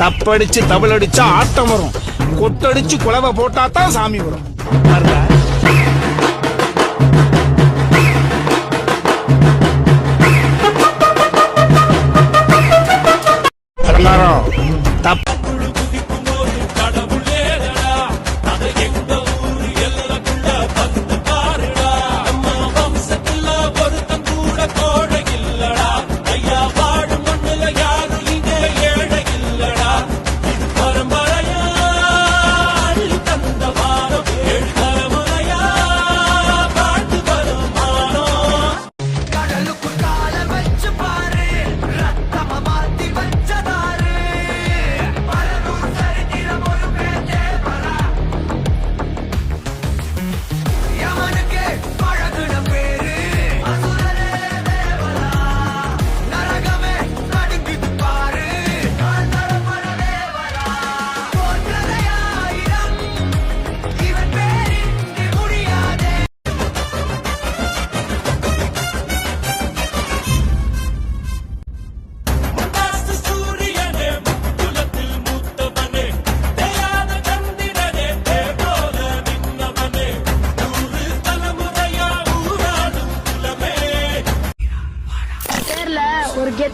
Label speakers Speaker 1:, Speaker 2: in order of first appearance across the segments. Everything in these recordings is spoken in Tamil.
Speaker 1: தப்படிச்சு தபல் ஆட்டம் வரும். கொத்தடிச்சு குலவை போட்டா தான் சாமி வரும்.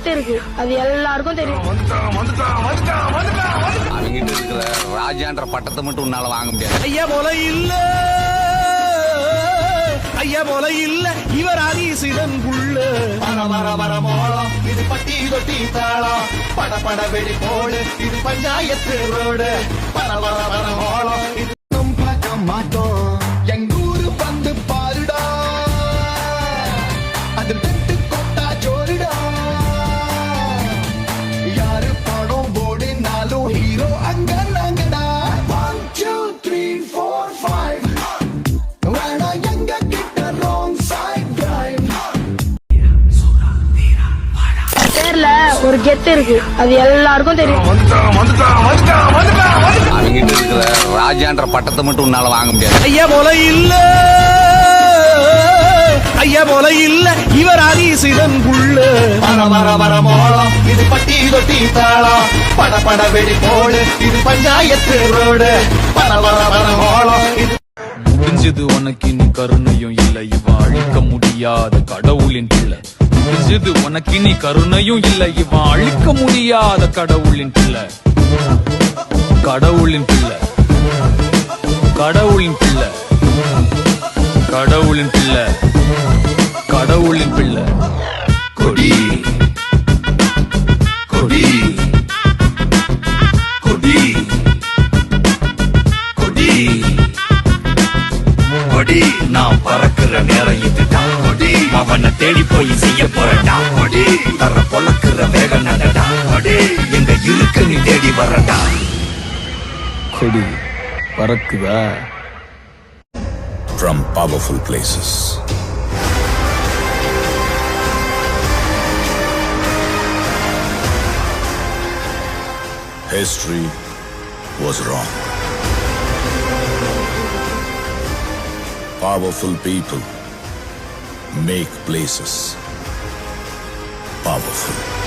Speaker 2: கெத்து இருக்கு. அது எல்லாருக்கும் தெரியும்.
Speaker 3: அவங்கிட்ட இருக்கிற ராஜான்ற பட்டத்தை மட்டும் உன்னால வாங்க முடியாது.
Speaker 1: ஐயா போல இல்ல. ஐயா போல இல்ல. இவர் ஆதிசிடன் புள்ள.
Speaker 4: வர வர வர மோளம். இது பட்டி தொட்டி தாளம். பட பட வெடி போடு. இது பஞ்சாயத்து ரோடு. வர வர வர மோளம். இது மாட்டோம்.
Speaker 2: கெத்து இருக்கு. அது எல்லாருக்கும் தெரியும்.
Speaker 3: அவங்கிட்ட இருக்கிற ராஜான்ற பட்டத்தை மட்டும் உன்னால வாங்க முடியாது.
Speaker 1: ஐயா போல இல்ல. ஐயா போல இல்ல. இவர் ஆதிசிடன் புள்ள.
Speaker 4: வர வர வர மோளம். இது பட்டி தொட்டி தாளம். பட பட வெடி போடு. இது பஞ்சாயத்து ரோடு. வர வர வர மோளம். இது
Speaker 5: முடிஞ்சது உனக்கு இனி கருணையும் இல்லை. இவ அழிக்க முடியாத கடவுளின் பிள்ளை. இது உனக்கு இனி கருணையும் இல்லை. இவன் அழிக்க முடியாத கடவுளின் பிள்ளை. கடவுளின் பிள்ளை. கடவுளின் பிள்ளை. கடவுளின் பிள்ளை. கடவுளின் பிள்ளை. அவனை தேடி போய் செய்ய போறடா கொடி தர பொழக்குற வேக நடடா கொடி எங்க இருக்கு நீ தேடி வரடா கொடி பறக்குதா
Speaker 6: from powerful places. History was wrong. Powerful people make places powerful.